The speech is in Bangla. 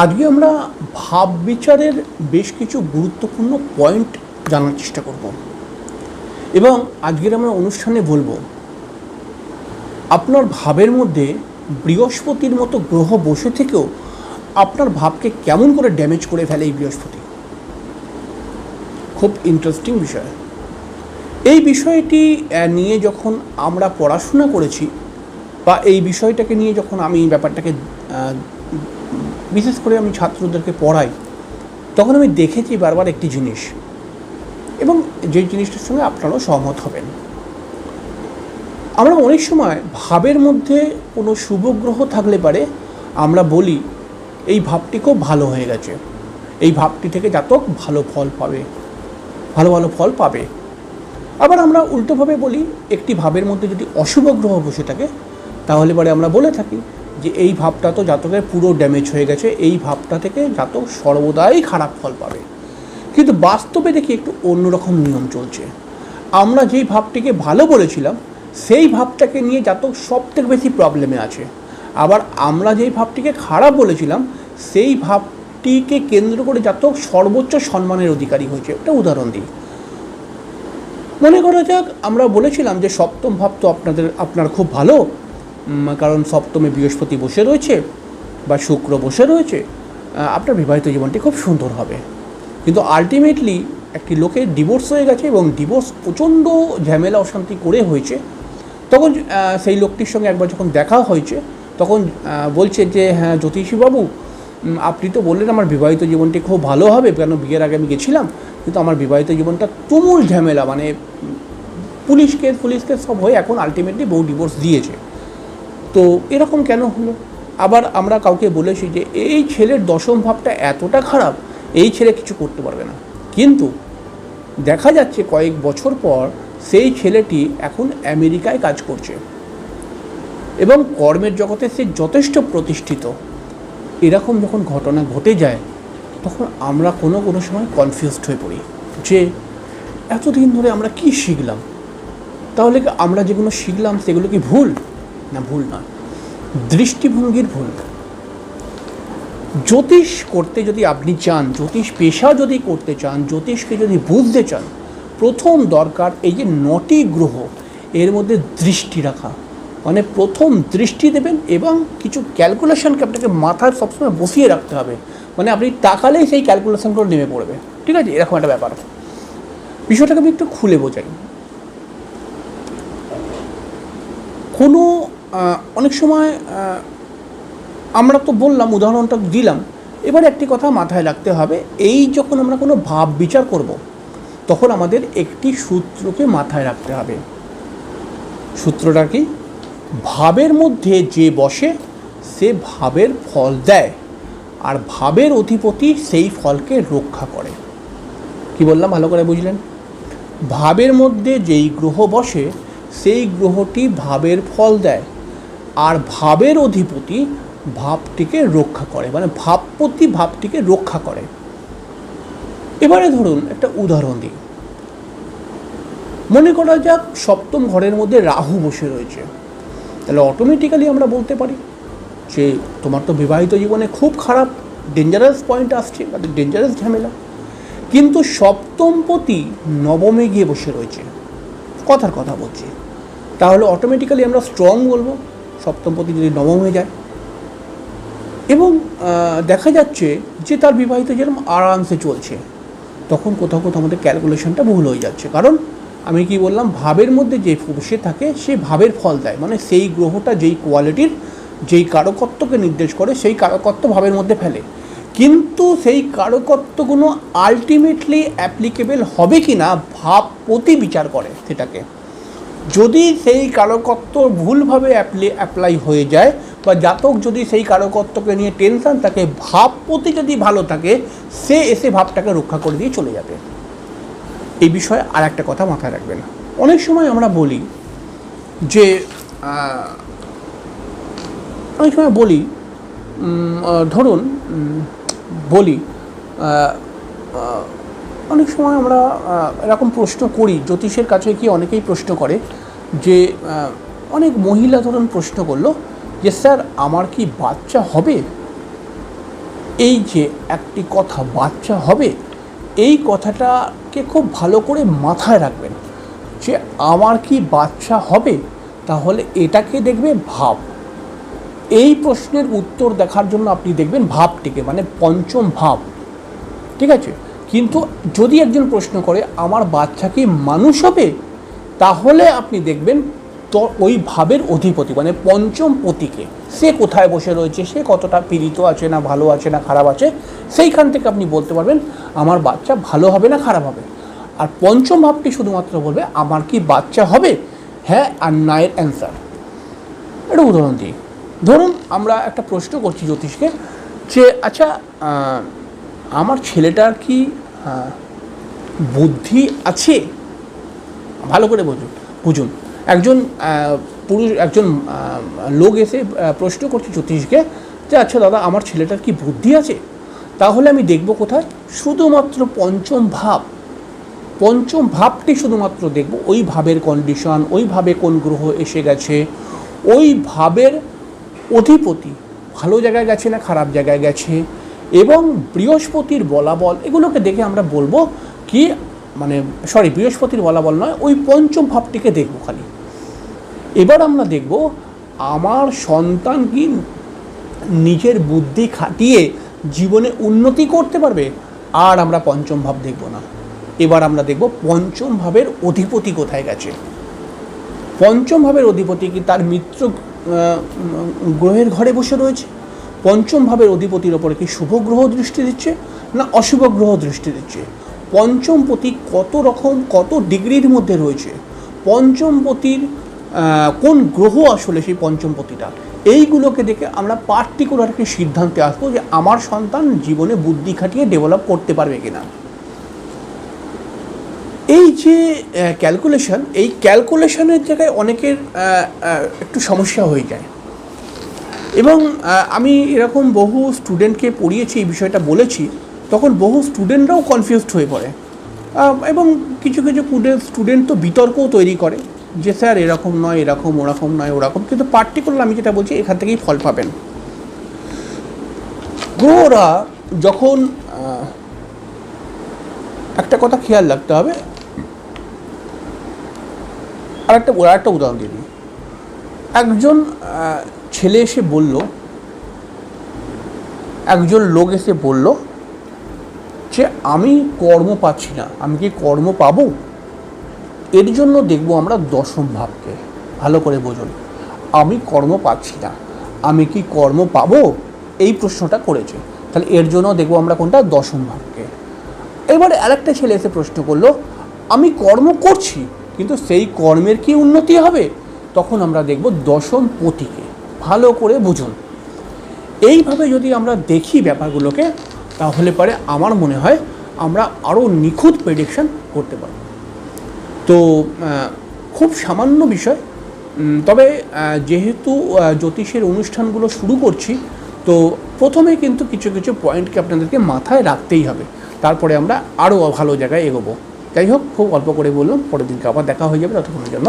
আজকে আমরা ভাব বিচারের বেশ কিছু গুরুত্বপূর্ণ পয়েন্ট জানার চেষ্টা করব। এবং আজকের আমরা অনুষ্ঠানে বলব, আপনার ভাবের মধ্যে বৃহস্পতির মতো গ্রহ বসে থেকেও আপনার ভাবকে কেমন করে ড্যামেজ করে ফেলে এই বৃহস্পতি? খুব ইন্টারেস্টিং বিষয়। এই বিষয়টি নিয়ে যখন আমরা পড়াশোনা করেছি বা এই বিষয়টাকে নিয়ে যখন আমি ব্যাপারটাকে বিশেষ করে আমি ছাত্রদেরকে পড়াই, তখন আমি দেখেছি বারবার একটি জিনিস। এবং যে জিনিসটার সঙ্গে আপনারাও সহমত হবেন। আমরা অনেক সময় ভাবের মধ্যে কোনো শুভ গ্রহ থাকলে পারে আমরা বলি, এই ভাবটি খুব ভালো হয়ে গেছে। এই ভাবটি থেকে জাতক ভালো ফল পাবে। ভালো ভালো ফল পাবে। আবার আমরা উল্টোভাবে বলি, একটি ভাবের মধ্যে যদি অশুভ গ্রহ বসে থাকে, তাহলে পরে আমরা বলে থাকি যে এই ভাবটা তো জাতকের পুরো ড্যামেজ হয়ে গেছে, এই ভাবটা থেকে জাতক সর্বদাই খারাপ ফল পাবে। কিন্তু বাস্তবে দেখি একটু অন্যরকম নিয়ম চলছে। আমরা যেই ভাবটিকে ভালো বলেছিলাম, সেই ভাবটাকে নিয়ে জাতক সব থেকে বেশি প্রবলেমে আছে। আবার আমরা যেই ভাবটিকে খারাপ বলেছিলাম, সেই ভাবটিকে কেন্দ্র করে জাতক সর্বোচ্চ সম্মানের অধিকারী হয়েছে। একটা উদাহরণ দিই। মনে করা যাক, আমরা বলেছিলাম যে সপ্তম ভাব তো আপনাদের, আপনার খুব ভালো কারণ সপ্তমে, বৃহস্পতি বসে রয়েছে বা শুক্র বসে রয়েছে আপনার বিবাহিত জীবনটি খুব সুন্দর হবে। কিন্তু আলটিমেটলি একটি লোকের ডিভোর্স হয়ে গেছে এবং ডিভোর্স প্রচণ্ড ঝামেলা, অশান্তি করে হয়েছে। তখন সেই লোকটির সঙ্গে একবার যখন দেখা হয়েছে, তখন বলছে যে হ্যাঁ জ্যোতিষীবাবু আপনি তো বললেন আমার বিবাহিত জীবনটি খুব ভালো হবে, কেন বিয়ের আগে আমি গেছিলাম? কিন্তু আমার বিবাহিত জীবনটা তুমুল ঝামেলা মানে পুলিশ কেস পুলিশ কেস সব হয়ে এখন আলটিমেটলি বউ ডিভোর্স দিয়েছে। তো এরকম কেন হলো? আবার আমরা কাউকে বলেছি যে, এই ছেলের দশম ভাবটা এতটা খারাপ, এই ছেলে কিছু করতে পারবে না। কিন্তু দেখা যাচ্ছে কয়েক বছর পর সেই ছেলেটি এখন আমেরিকায় কাজ করছে। এবং কর্মের জগতে সে যথেষ্ট প্রতিষ্ঠিত। এরকম যখন ঘটনা ঘটে যায়, তখন আমরা কোনো কোনো সময় কনফিউজড হয়ে পড়ি যে, এতদিন ধরে আমরা কি শিখলাম? তাহলে আমরা যেগুলো শিখলাম সেগুলো কি ভুল? না, ভুল নয়। দৃষ্টিভঙ্গির ভুল জ্যোতিষ করতে যদি আপনি চান, জ্যোতিষ পেশা যদি করতে চান, জ্যোতিষকে যদি বুঝতে চান, প্রথম দরকার এই যে নটি গ্রহ, এর মধ্যে দৃষ্টি রাখা। মানে প্রথম দৃষ্টি দেবেন এবং কিছু ক্যালকুলেশনকে আপনাকে মাথায় সবসময় বসিয়ে রাখতে হবে। মানে আপনি তাকালেই সেই ক্যালকুলেশনগুলো নেমে পড়বে। ঠিক আছে? এরকম একটা ব্যাপার। বিষয়টাকে আমি একটু খুলে বোঝাই। কোনো অনেক সময় আমরা তো বললাম, উদাহরণটা দিলাম। এবার একটি কথা মাথায় রাখতে হবে, এই যখন আমরা কোনো ভাব বিচার করব, তখন আমাদের একটি সূত্রকে মাথায় রাখতে হবে। সূত্রটা কি? ভাবের মধ্যে যে বসে, সে ভাবের ফল দেয়, আর ভাবের অধিপতি সেই ফলকে রক্ষা করে। কি বললাম, ভালো করে বুঝলেন? ভাবের মধ্যে যেই গ্রহ বসে, সেই গ্রহটি ভাবের ফল দেয় আর ভাবের অধিপতি ভাবটিকে রক্ষা করে মানে ভাবপতি ভাবটিকে রক্ষা করে। এবারে ধরুন একটা উদাহরণ দিই। মনে করা যাক সপ্তম ঘরের মধ্যে রাহু বসে রয়েছে। তাহলে অটোমেটিক্যালি আমরা বলতে পারি যে, তোমার তো বিবাহিত জীবনে খুব খারাপ ডেঞ্জারাস পয়েন্ট আসছে বা ডেঞ্জারাস ঝামেলা। কিন্তু সপ্তম সপ্তমপতি নবমে গিয়ে বসে রয়েছে। কথার কথা বলছি। তাহলে অটোমেটিক্যালি আমরা স্ট্রং বলব। সপ্তমপতি যদি নবম হয়ে যায়। এবং দেখা যাচ্ছে যে তার বিবাহিত যেরকম আরামসে চলছে। তখন কোথাও কোথাও আমাদের ক্যালকুলেশনটা ভুল হয়ে যাচ্ছে। কারণ, আমি কি বললাম, ভাবের মধ্যে যে বসে থাকে, সে ভাবের ফল দেয়। মানে সেই গ্রহটা যেই কোয়ালিটির যেই কারকত্বকে নির্দেশ করে, সেই কারকত্ব ভাবের মধ্যে ফেলে। কিন্তু সেই কারকত্বগুলো আলটিমেটলি অ্যাপ্লিকেবল হবে কি না ভাব প্রতি বিচার করে সেটাকে। যদি সেই কারকত্ব ভুলভাবে অ্যাপ্লি অ্যাপ্লাই হয়ে যায় বা জাতক যদি সেই কারকত্বকে নিয়ে টেনশন থাকে, ভাবপতি যদি ভালো থাকে, সে এসে ভাবটাকে রক্ষা করে দিয়ে চলে যাবে। এই বিষয়ে আর একটা কথা মাথায় রাখবেন। অনেক সময় আমরা বলি যে অনেক সময় বলি ধরুন বলি অনেক সময় আমরা এরকম প্রশ্ন করি, জ্যোতিষের কাছে কি অনেকেই প্রশ্ন করে যে অনেক মহিলা ধরুন প্রশ্ন করল যে, স্যার, আমার কি বাচ্চা হবে? এই যে একটি কথা, বাচ্চা হবে, এই কথাটাকে খুব ভালো করে মাথায় রাখবেন যে, আমার কি বাচ্চা হবে? তাহলে এটাকে দেখবে ভাব। এই প্রশ্নের উত্তর দেখার জন্য আপনি দেখবেন ভাবটিকে মানে পঞ্চম ভাব। ঠিক আছে? কিন্তু যদি একজন প্রশ্ন করে, আমার বাচ্চা কি মানুষ হবে? তাহলে আপনি দেখবেন তো ওই ভাবের অধিপতি মানে পঞ্চম পতিকে, সে কোথায় বসে রয়েছে, সে কতটা পীড়িত আছে না ভালো আছে না খারাপ আছে, সেইখান থেকে আপনি বলতে পারবেন, আমার বাচ্চা ভালো হবে না খারাপ হবে? আর পঞ্চম ভাবটি শুধুমাত্র বলবে, আমার কি বাচ্চা হবে? হ্যাঁ আর নায়ের অ্যান্সার। একটা উদাহরণ দিই। ধরুন আমরা একটা প্রশ্ন করছি জ্যোতিষকে যে আচ্ছা আমার ছেলেটার কি আহ, বুদ্ধি আছে? ভালো করে বুঝুন বুঝুন। একজন পুরুষ একজন লোক এসে প্রশ্ন করছে জ্যোতিষকে যে আচ্ছা দাদা আমার ছেলেটার কি বুদ্ধি আছে? তাহলে আমি দেখব কোথায়? শুধুমাত্র পঞ্চম ভাব পঞ্চম ভাবটি শুধুমাত্র দেখব। ওই ভাবের কন্ডিশন ওই ভাবে কোন গ্রহ এসে গেছে ওই ভাবের অধিপতি ভালো জায়গায় গেছে না খারাপ জায়গায় গেছে? এবং বৃহস্পতির বলাবল, এগুলোকে দেখে আমরা বলব কি মানে সরি বৃহস্পতির বলাবল নয়, ওই পঞ্চম ভাবটিকে দেখব খালি। এবার আমরা দেখব আমার সন্তান কি নিজের বুদ্ধি খাটিয়ে জীবনে উন্নতি করতে পারবে, আর আমরা পঞ্চম ভাব দেখব না। এবার আমরা দেখব পঞ্চম ভাবের অধিপতি কোথায় গেছে। পঞ্চম ভাবের অধিপতি কি তার মিত্র গ্রহের ঘরে বসে রয়েছে? পঞ্চম ভাবের অধিপতির ওপরে কি শুভ গ্রহ দৃষ্টি দিচ্ছে না অশুভ গ্রহ দৃষ্টি দিচ্ছে? পঞ্চম পতি কত রকম, কত ডিগ্রির মধ্যে রয়েছে? পঞ্চম পতির কোন গ্রহ আসলে সেই পঞ্চম পতিটা? এইগুলোকে দেখে আমরা পার্টিকুলার একটি সিদ্ধান্তে আসব যে আমার সন্তান জীবনে বুদ্ধি খাটিয়ে ডেভেলপ করতে পারবে কিনা। এই যে ক্যালকুলেশন এই ক্যালকুলেশনের জায়গায় অনেকের একটু সমস্যা হয়ে যায়। এবং আমি এরকম বহু স্টুডেন্টকে পড়িয়েছি, এই বিষয়টা বলেছি, তখন বহু স্টুডেন্টরাও কনফিউজড হয়ে পড়ে। এবং কিছু কিছু স্টুডেন্ট তো বিতর্কও তৈরি করে, যে স্যার এরকম নয়, এরকম, ওরকম নয়, ওরকম। কিন্তু পার্টিকুলার আমি যেটা বলছি, এখান থেকেই ফল পাবেন। গ্রহরা যখন একটা কথা খেয়াল রাখতে হবে। আর একটা আর একটা উদাহরণ দিয়ে একজন ছেলে এসে বলল, একজন লোক এসে বলল যে, আমি কর্ম পাচ্ছি না, আমি কি কর্ম পাব? এর জন্য দেখব আমরা দশম ভাবকে। ভালো করে বোঝুন আমি কর্ম পাচ্ছি না, আমি কি কর্ম পাবো? এই প্রশ্নটা করেছে। তাহলে এর জন্য দেখব আমরা কোনটা? দশম ভাবকে। এবারে আরেকটা ছেলে এসে প্রশ্ন করল, আমি কর্ম করছি, কিন্তু সেই কর্মের কি উন্নতি হবে? তখন আমরা দেখব দশম পতিকে। ভালো করে বুঝুন। এইভাবে যদি আমরা দেখি ব্যাপারগুলোকে, তাহলে পরে আমার মনে হয় আমরা আরও নিখুঁত প্রেডিকশন করতে পারব। তো খুব সামান্য বিষয় তবে যেহেতু জ্যোতিষের অনুষ্ঠানগুলো শুরু করছি, তো প্রথমে কিন্তু কিছু কিছু পয়েন্টকে আপনাদেরকে মাথায় রাখতেই হবে। তারপরে আমরা আরও ভালো জায়গায় এগোবো। যাই হোক, খুব অল্প করে বললাম, পরের দিনকে আবার দেখা হয়ে যাবে, ততক্ষণের জন্য